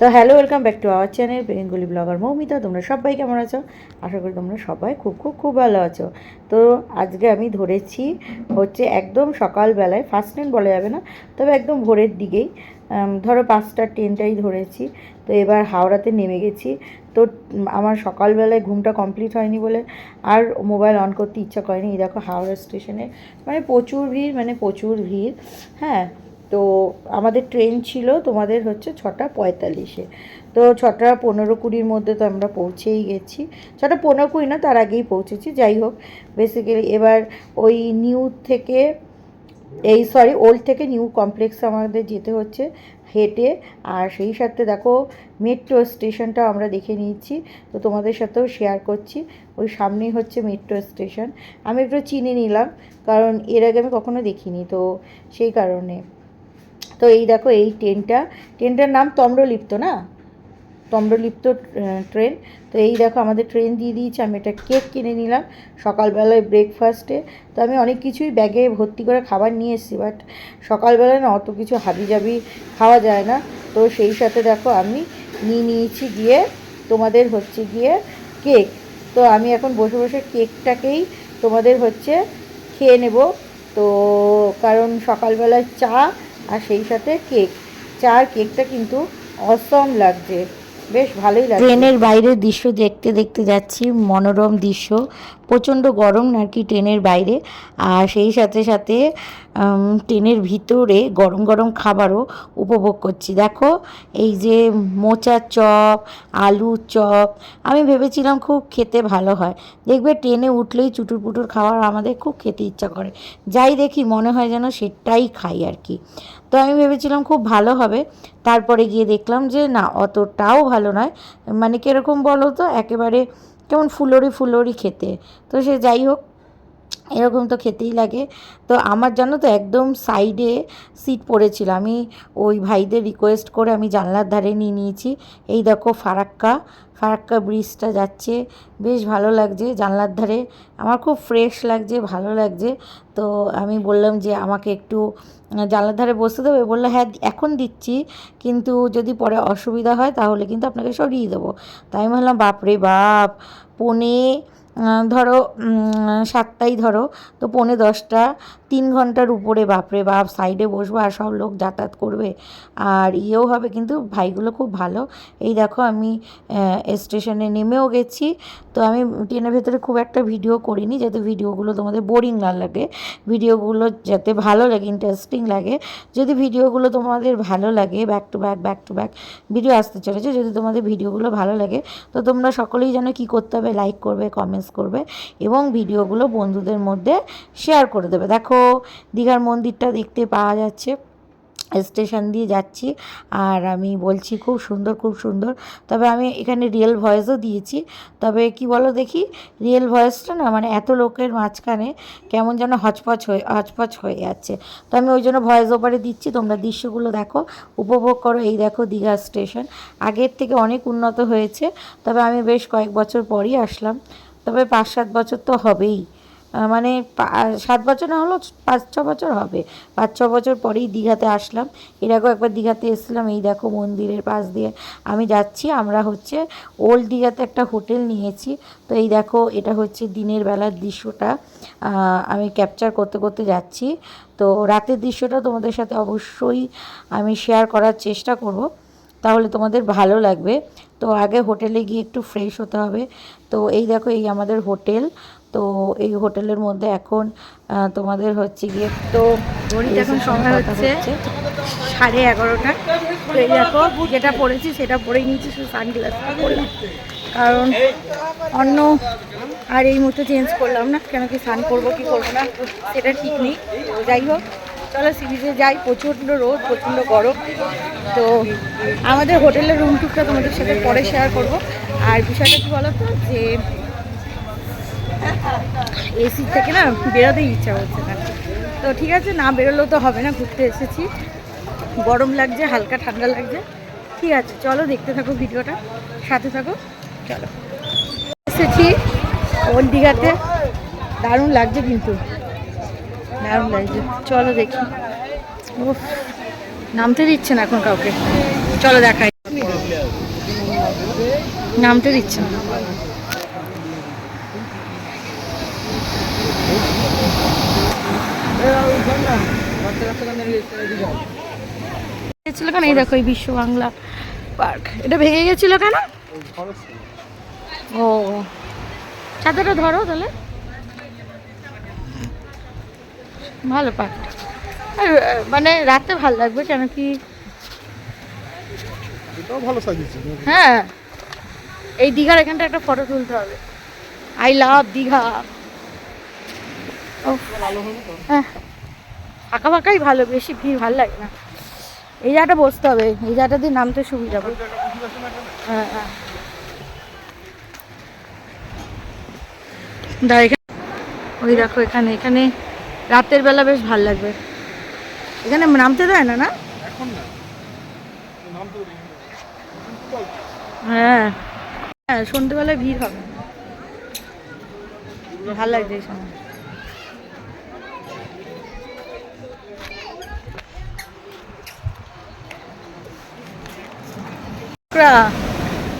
তো hello, welcome back to our channel Bengali blogger Moumita. তোমরা সবাই কেমন আছো? আশা করি তোমরা সবাই খুব খুব খুব ভালো আছো। তো আজকে আমি ধরেছি হচ্ছে একদম সকালবেলায় ফার্স্ট ট্রেন বলা যাবে না, তবে একদম ভোরের দিকেই ধরো পাঁচটা ট্রেনটাই ধরেছি। তো এবার হাওড়াতে নেমে গেছি। তো আমার সকালবেলায় ঘুমটা কমপ্লিট হয়নি বলে আর মোবাইল অন করতে ইচ্ছা করেনি। এই দেখো হাওড়া স্টেশনে মানে প্রচুর ভিড় মানে প্রচুর ভিড় হ্যাঁ। তো আমাদের ট্রেন ছিল তোমাদের হচ্ছে ছটা পঁয়তাল্লিশে। তো ছটা পনেরো কুড়ির মধ্যে তো আমরা পৌঁছেই গেছি। ছটা পনেরো কুড়ি না, তার আগেই পৌঁছেছি। যাই হোক বেসিক্যালি এবার ওই নিউ থেকে, এই সরি ওল্ড থেকে নিউ কমপ্লেক্স আমাদের যেতে হচ্ছে হেঁটে। আর সেই সাথে দেখো মেট্রো স্টেশনটা আমরা দেখে নিয়েছি। তো তোমাদের সাথেও শেয়ার করছি। ওই সামনেই হচ্ছে মেট্রো স্টেশন আমি একটু চিনে নিলাম, কারণ এর আগে আমি কখনো দেখিনি, তো সেই কারণে। তো এই দেখো, এই ট্রেনটা ট্রেনটার নাম তম্রলিপ্ত না? তম্রলিপ্ত ট্রেন তো এই দেখো, আমাদের ট্রেন দিয়ে দিয়েছে, আমি একটা কেক কিনে নিলাম, সকালবেলায় ব্রেকফাস্টে তো আমি অনেক কিছুই ব্যাগে ভর্তি করে খাবার নিয়ে এসেছি বাট সকালবেলায় না অত কিছু হাবি হাবিজাবি খাওয়া যায় না। তো সেই সাথে দেখো, আমি নিয়ে নিয়েছি গিয়ে তোমাদের হচ্ছে গিয়ে কেক তো আমি এখন বসে বসে কেকটাকেই তোমাদের হচ্ছে খেয়ে নেব। তো কারণ সকালবেলায় চা আর সেই সাথে কেক। চার কেকটা কিন্তু অসম লাগছে। বেশ ভালোই লাগছে। ট্রেনের বাইরের দৃশ্য দেখতে দেখতে যাচ্ছি, মনোরম দৃশ্য, প্রচণ্ড গরম আর কি ট্রেনের বাইরে। আর সেই সাথে সাথে ট্রেনের ভিতরে গরম গরম খাবারও উপভোগ করছি। দেখো, এই যে মোচার চপ আলুর চপ, আমি ভেবেছিলাম খুব খেতে ভালো হয়। দেখবে ট্রেনে উঠলেই চুটুর পুটুর খাবার আমাদের খুব খেতে ইচ্ছা করে। যাই দেখি, মনে হয় যেন সেটাই খাই আর কি। তো আমি ভেবেছিলাম খুব ভালো হবে। তারপরে গিয়ে দেখলাম যে না, অতটাও ভালো নয়। মানে কীরকম বলো তো, একেবারে কেমন ফুলরি ফুলরি খেতে। তো সে যাই হোক, এরকম তো খেতেই লাগে। তো আমার জানো তো, একদম সাইডে সিট পড়েছিল। আমি ওই ভাইদের রিকোয়েস্ট করে আমি জানলার ধারে নিয়ে নিয়েছি। এই দেখো ফারাক্কা ফারাক্কা ব্রিজটা যাচ্ছে। বেশ ভালো লাগছে জানলার ধারে। আমার খুব ফ্রেশ লাগছে, ভালো লাগছে। তো আমি বললাম যে আমাকে একটু জানলার ধারে বসতে দেবে, বলল হ্যাঁ এখন দিচ্ছি, কিন্তু যদি পরে অসুবিধা হয়, তাহলে কিন্তু আপনাকে সরিয়ে দেবো। তাই আমি বললাম বাপরে বাপ, পনে ধরো সাতটাই ধরো, তো পৌনে দশটা, তিন ঘণ্টার উপরে, বাপরে বাপ সাইডে বসবো আর সব লোক যাতায়াত করবে। আর ইয়েও হবে, কিন্তু ভাইগুলো খুব ভালো। এই দেখো, আমি স্টেশনে নেমেও গেছি। তো আমি ট্রেনের ভেতরে খুব একটা ভিডিও করিনি যাতে ভিডিওগুলো তোমাদের বোরিং না লাগে। ভিডিওগুলো যাতে ভালো লাগে ইন্টারেস্টিং লাগে। যদি ভিডিওগুলো তোমাদের ভালো লাগে back to back back to back video আসতে চলেছে, যদি তোমাদের ভিডিওগুলো ভালো লাগে, তো তোমরা সকলেই যেন কী করতে হবে লাইক করবে কমেন্টস করবে এবং ভিডিওগুলো বন্ধুদের মধ্যে শেয়ার করে দেবে। দেখো, দীঘার মন্দিরটা দেখতে পাওয়া যাচ্ছে। স্টেশন দিয়ে যাচ্ছি আর আমি বলছি খুব সুন্দর খুব সুন্দর। তবে আমি এখানে রিয়েল ভয়েসও দিয়েছি। তবে কি বলো দেখি রিয়েল ভয়েসটা না মানে এত লোকের মাঝখানে কেমন যেন হচপচ হয়ে হচপচ হয়ে যাচ্ছে। তো আমি ওই জন্য ভয়েস ওভারে দিচ্ছি। তোমরা দৃশ্যগুলো দেখো, উপভোগ করো। এই দেখো দীঘা স্টেশন আগের থেকে অনেক উন্নত হয়েছে। তবে আমি বেশ কয়েক বছর পরই আসলাম। তবে পাঁচ সাত বছর তো হবেই। মানে সাত বছর না হলেও পাঁচ ছ বছর হবে। পাঁচ ছ বছর পরেই দীঘাতে আসলাম। এর আগেও একবার দীঘাতে এসেছিলাম। এই দেখো মন্দিরের পাশ দিয়ে আমি যাচ্ছি। আমরা হচ্ছে ওল্ড দীঘাতে একটা হোটেল নিয়েছি। তো এই দেখো, এটা হচ্ছে দিনের বেলার দৃশ্যটা। আমি ক্যাপচার করতে করতে যাচ্ছি। তো রাতের দৃশ্যটা তোমাদের সাথে অবশ্যই আমি শেয়ার করার চেষ্টা করব। তাহলে তোমাদের ভালো লাগবে। তো আগে হোটেলে গিয়ে একটু ফ্রেশ হতে হবে। তো এই দেখো এই আমাদের হোটেল। তো এই হোটেলের মধ্যে এখন তোমাদের হচ্ছে গিয়ে তো ঘড়িতে এখন সময় হচ্ছে সাড়ে এগারোটা। তো এই দেখো যেটা পড়েছি সেটা পরেই নিয়েছি শুধু সানগ্লাসটা পরে কারণ অন্য আর এই মুহূর্তে চেঞ্জ করলাম না কেন কি স্নান করব কি করব না সেটা ঠিক নেই। যাই হোক চলো সি বিচে যাই প্রচণ্ড রোদ প্রচণ্ড গরম। তো আমাদের হোটেলের রুম টুকটা তোমাদের সাথে পরে শেয়ার করব। আর বিষয়টা কি বলো তো যে এসি থেকে না বেরোতেই ইচ্ছা হচ্ছে না। তো ঠিক আছে না বেরোলেও তো হবে না ঘুরতে এসেছি। গরম লাগছে হালকা ঠান্ডা লাগছে। ঠিক আছে চলো দেখতে থাকো ভিডিওটা সাথে থাকো। চলো। এসেছি ওল্ড দীঘাতে। দারুণ লাগছে কিন্তু। চলো দেখি। নামতে দিচ্ছে না এখন কাউকে। চলো দেখাই। নামতে দিচ্ছে না। কেন? এই দেখো, এই বিশ্ব বাংলা পার্ক। এটা ভেঙে গেছিল কেন? ও। ছাতাটা ধরো তাহলে। ভালো পার্কটা আর মানে রাতে ভালো লাগবে কেন কি? ভালো হ্যাঁ। এই দীঘার এখানটা একটা ফটো তুলতে হবে। I love Digha. হ্যাঁ। ফাঁকা ফাঁকাই ভালো বেশি ভিড় ভালো লাগে না। এই জায়গাটা বসতে হবে এই জায়গাটা দিয়ে নামতে সুবিধা হবে। হ্যাঁ হ্যাঁ। ওই দেখো এখানে এখানে রাতের বেলা বেশ ভালো লাগবে। এখানে নামতে দেয় না না? হ্যাঁ। হ্যাঁ সন্ধ্যেবেলায় ভিড় হবে। ভালো লাগছে এই সময়।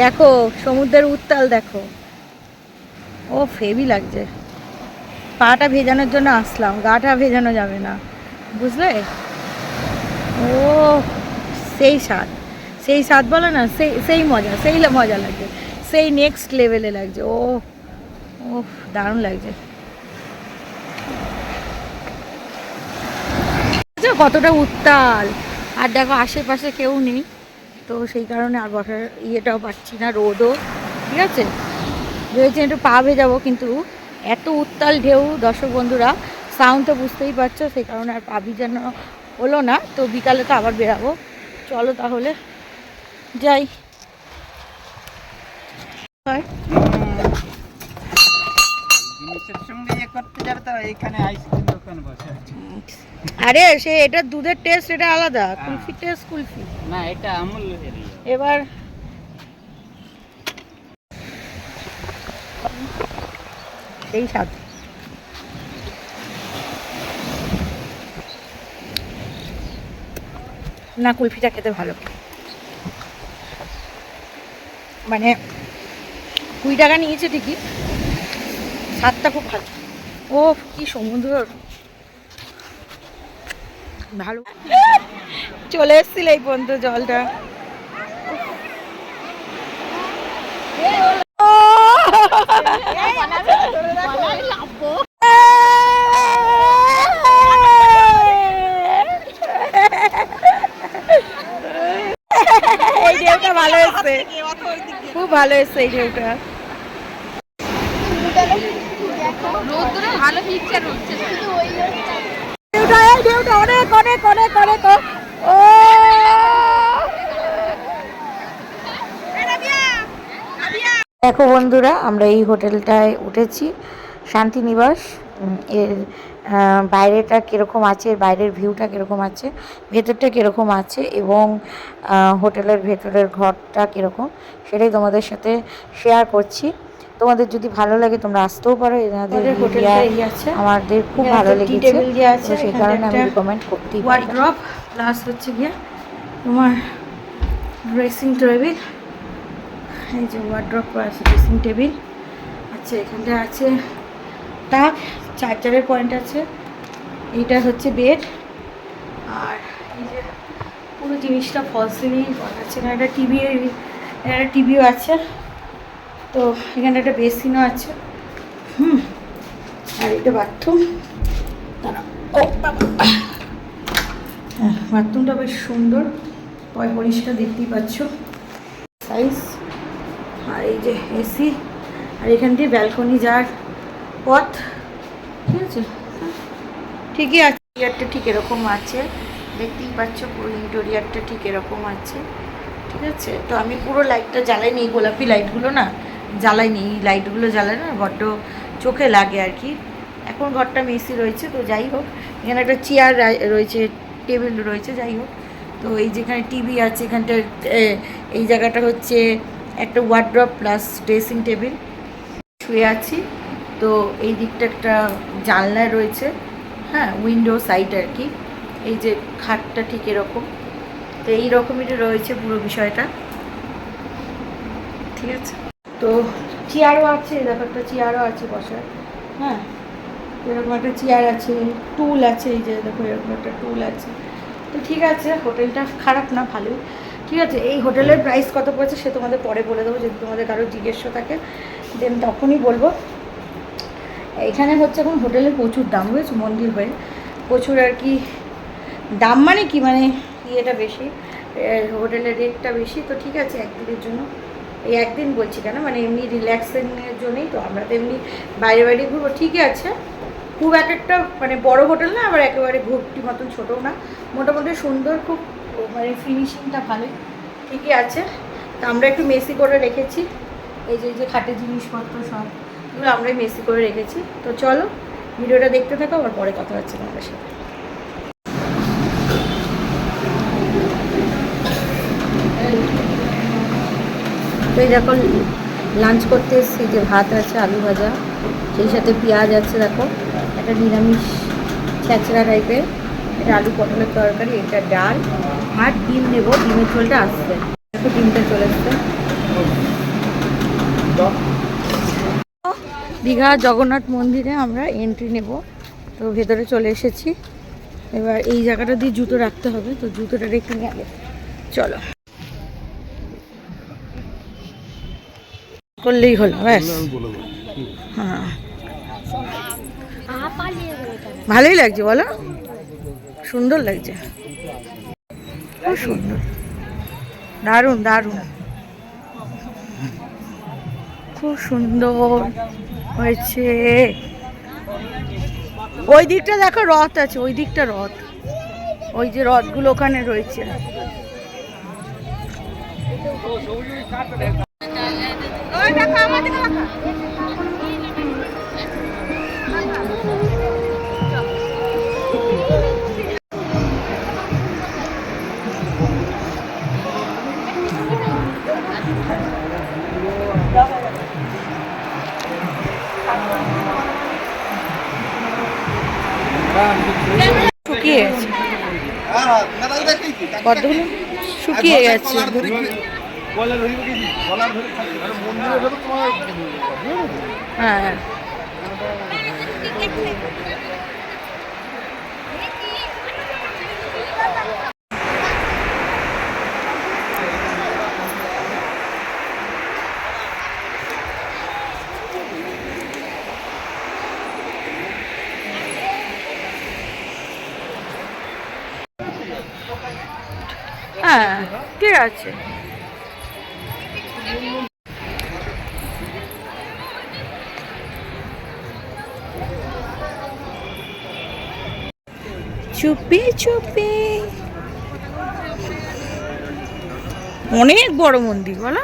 দেখো সমুদ্রের উত্তাল দেখো। ও ফেবি লাগছে। পাটা ভেজানোর জন্য আসলাম, গাটা ভেজানো যাবে না, বুঝলে? ও, সেই স্বাদ সেই স্বাদ বলে না, সেই সেই মজা সেই মজা লাগছে, সেই নেক্সট লেভেলে লাগছে, ও ও, দারুণ লাগছে। কতটা উত্তাল, আর দেখো আশেপাশে কেউ নেই, তো সেই কারণে আর বসার ইয়েটাও পাচ্ছি না, রোদও, ঠিক আছে? ভেবেছি একটু পা ভেজাবো, কিন্তু এত উত্তাল ঢেউ দর্শক বন্ধুরা সাউন্ড তো বুঝতেই পারছ সেই কারণে আর পাবি যেন হলো না তো বিকালে তো আবার বেরাবো। চলো তাহলে যাই। হয়। ইয়ে আরে সে এটা দুধের টেস্ট এটা আলাদা। কুলফি টেস্ট কুলফি। না এটা আমুল এবার এই স্বাদ। না, কুলফিটা খেতে ভালো। মানে কুড়ি টাকা নিয়েছে ঠিকই। স্বাদটা খুব ভালো। ও কি সমুদ্র। ভালো। চলে এসছিল এই পর্যন্ত জলটা। এই ঢেউটা ভালো এসছে খুব ভালো এসছে এই ঢেউটা ঢেউটা এই ঢেউটা অনেক অনেক অনেক অনেক ও- ও দেখো বন্ধুরা আমরা এই হোটেলটায় উঠেছি। শান্তিনিবাস এর বাইরেটা কীরকম আছে এর বাইরের ভিউটা কীরকম আছে ভেতরটা কীরকম আছে এবং হোটেলের ভেতরের ঘরটা কীরকম সেটাই তোমাদের সাথে শেয়ার করছি। তোমাদের যদি ভালো লাগে তোমরা আসতেও পারো এনাদের আমাদের খুব ভালো লেগেছে। তো সেই কারণে আমি রিকমেন্ড করতেই পারি। প্লাস হচ্ছে গিয়ে তোমার ড্রেসিং টেবিল এই যে ওয়ার্ড্রপ আছে ড্রেসিং টেবিল আচ্ছা এখানটা আছে তাক চার্জারের পয়েন্ট আছে। এইটা হচ্ছে বেড আর এই যে পুরো জিনিসটা ফল সিলিং করা আছে এখানে একটা টিভি একটা টিভিও আছে। তো এখানে একটা বেসিনও আছে। হুম, আর এটা বাথরুম বাথরুমটা বেশ সুন্দর। পয় পরিষ্কার দেখতেই পাচ্ছ। সাইজ আর এই যে এসি আর এখান দিয়ে ব্যালকনি যাওয়ার পথ। ঠিক আছে? ঠিকই আছে ঠিক এরকম আছে। দেখতেই পাচ্ছ পুরো ইন্টেরিয়ারটা ঠিক এরকম আছে। ঠিক আছে? তো আমি পুরো লাইটটা জ্বালাইনি এই গোলাপি লাইটগুলো না জ্বালাইনি। এই লাইটগুলো জ্বালাই না, বড্ড চোখে লাগে আর কি। এখন ঘরটা মেসি রয়েছে, তো যাই হোক। এখানে একটা চেয়ার রয়েছে টেবিল রয়েছে, যাই হোক। তো এই যেখানে টিভি আছে এখানটা এই জায়গাটা হচ্ছে একটা ওয়ার্ড্রপ প্লাস ড্রেসিং টেবিল শুয়ে আছি। তো এই দিকটা একটা জানলা রয়েছে। হ্যাঁ উইন্ডো সাইড আর কি। এই যে খাটটা ঠিক এরকম। তো এই রকমই রয়েছে পুরো বিষয়টা। ঠিক আছে? তো চেয়ারও আছে দেখো একটা চেয়ারও আছে বসার। হ্যাঁ এরকম একটা চেয়ার আছে টুল আছে, এই যে দেখো এরকম একটা টুল আছে। তো ঠিক আছে হোটেলটা খারাপ না, ভালোই। ঠিক আছে, এই হোটেলের প্রাইস কত পড়েছে সে তোমাদের পরে বলে দেবো, যদি তোমাদের কারও জিজ্ঞেস থাকে দেন তখনই বলব। এখানে হচ্ছে এখন হোটেলে প্রচুর দাম বুঝেছ, মন্দির হয়ে। প্রচুর আর কি, দাম মানে কি মানে ইয়েটা বেশি হোটেলের রেটটা বেশি, তো ঠিক আছে, একদিনের জন্য। এই একদিন বলছি কেন মানে এমনি রিল্যাক্সিংয়ের জন্যই তো, আমরা তো এমনি বাইরে বাইরে ঘুরবো, ঠিকই আছে। খুব এক একটা মানে বড় হোটেল না, আবার একেবারে ঘুরটি মতন ছোটও না। মোটামুটি সুন্দর, খুব মানে ফিনিশিংটা ভালোই। ঠিকই আছে। তা আমরা একটু মেসি করে রেখেছি। এই যে যে খাটের জিনিসপত্র সব, এগুলো আমরাই মেসি করে রেখেছি। তো চলো, ভিডিওটা দেখতে থাকো, আবার পরে কথা হচ্ছে তোমাদের সাথে। তো দেখো লাঞ্চ করতে এসেছি যে ভাত আছে, আলু ভাজা, সেই সাথে পেঁয়াজ আছে, দেখো। একটা নিরামিষ ছ্যাঁচড়া টাইপের এটা আলু পটলের তরকারি এটা ডাল আর ডিম নেব ডিমের ঝোলটা আসছে। দেখো ডিমটা চলে এসছে। দীঘা জগন্নাথ মন্দিরে আমরা এন্ট্রি নেব। তো ভেতরে চলে এসেছি। এবার এই জায়গাটা দিয়ে জুতো রাখতে হবে তো জুতোটা রেখে নিয়ে আগে। চলো। করলেই হলো ব্যাস। হ্যাঁ। ভালোই লাগছে, বলো? সুন্দর লাগছে। খুব সুন্দর। দারুণ দারুণ। খুব সুন্দর হয়েছে। ওই দিকটা দেখো, রথ আছে, ওই দিকটা রথ। ওই যে রথগুলো ওখানে রয়েছে। কতগুলো শুকিয়ে গেছে। হ্যাঁ। হ্যাঁ ঠিক আছে? চুপি চুপি। অনেক বড় মন্দির বলো।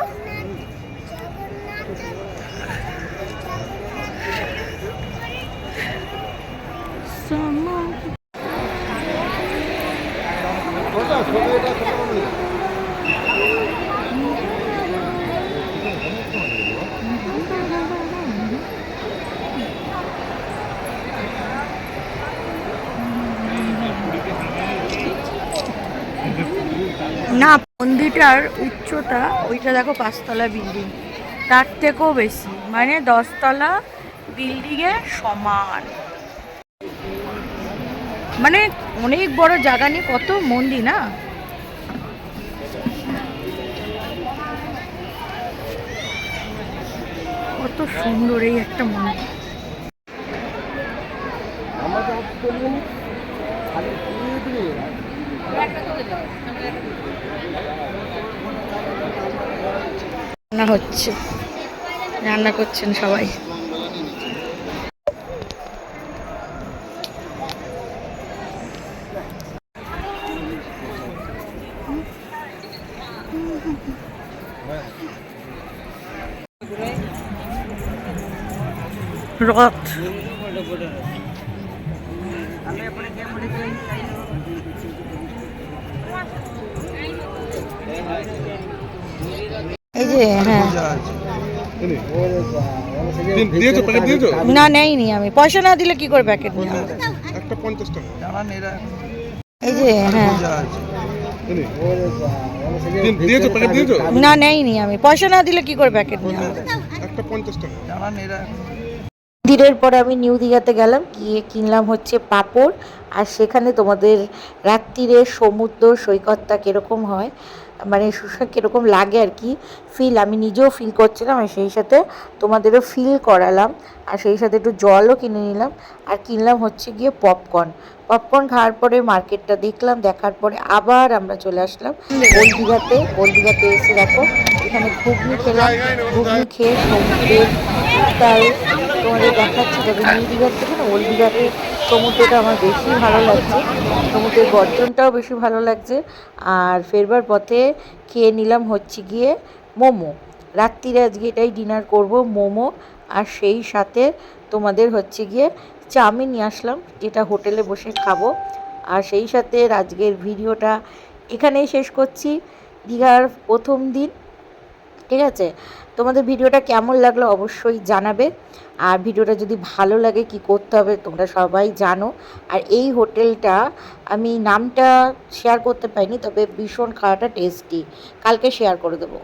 না মন্দিরটার উচ্চতা, ওইটা দেখো পাঁচতলা বিল্ডিং তার থেকেও বেশি মানে দশতলা বিল্ডিংয়ে সমান। মানে অনেক বড় জায়গা নিয়ে কত মন্দির না? কত সুন্দর এই একটা মন্দির। রান্না হচ্ছে। রান্না করছেন সবাই। রথ। এই যে হ্যাঁ। না নেইনি আমি। পয়সা না দিলে কি করে প্যাকেট এই যে হ্যাঁ। না নেইনি আমি। পয়সা না দিলে কি করে প্যাকেট মন্দিরের পরে আমি নিউ দীঘাতে গেলাম গিয়ে কিনলাম হচ্ছে পাপড় আর সেখানে তোমাদের রাত্রিরে সমুদ্র সৈকতটা কীরকম হয় মানে সু- কীরকম লাগে আর কি ফিল আমি নিজেও ফিল করছিলাম আর সেই সাথে তোমাদেরও ফিল করালাম। আর সেই সাথে একটু জলও কিনে নিলাম। আর কিনলাম হচ্ছে গিয়ে পপকর্ন পপকর্ন খাওয়ার পরে মার্কেটটা দেখলাম, দেখার পরে আবার আমরা চলে আসলাম। ওল্ড দীঘাতে ওল্ড দীঘাতে এসে দেখো, এখানে ঘুগনি খেলাম। ঘুগনি খেয়ে সমুদ্রের তাই তোমাদের দেখাচ্ছি তবে নিউ দীঘার থেকে না ওল্ড দীঘাতে সমুদ্রটা আমার বেশি ভালো লাগছে। সমুদ্রের গর্জনটাও বেশি ভালো লাগছে। আর ফেরবার পথে খেয়ে নিলাম হচ্ছে গিয়ে মোমো। রাত্রিরে আজকে এটাই ডিনার করব, মোমো আর সেই সাথে তোমাদের হচ্ছে গিয়ে চাউমিন নিয়ে আসলাম, যেটা হোটেলে বসে খাব। আর সেই সাথে আজকের ভিডিওটা এখানেই শেষ করছি। দীঘার প্রথম দিন, ঠিক আছে? তোমাদের ভিডিওটা কেমন লাগল অবশ্যই জানাবে। আর ভিডিওটা যদি ভালো লাগে কি করতে হবে তোমরা সবাই জানো। আর এই হোটেলটা আমি নামটা শেয়ার করতে পারিনি, তবে ভীষণ খাওয়াটা টেস্টি কালকে শেয়ার করে দেবো।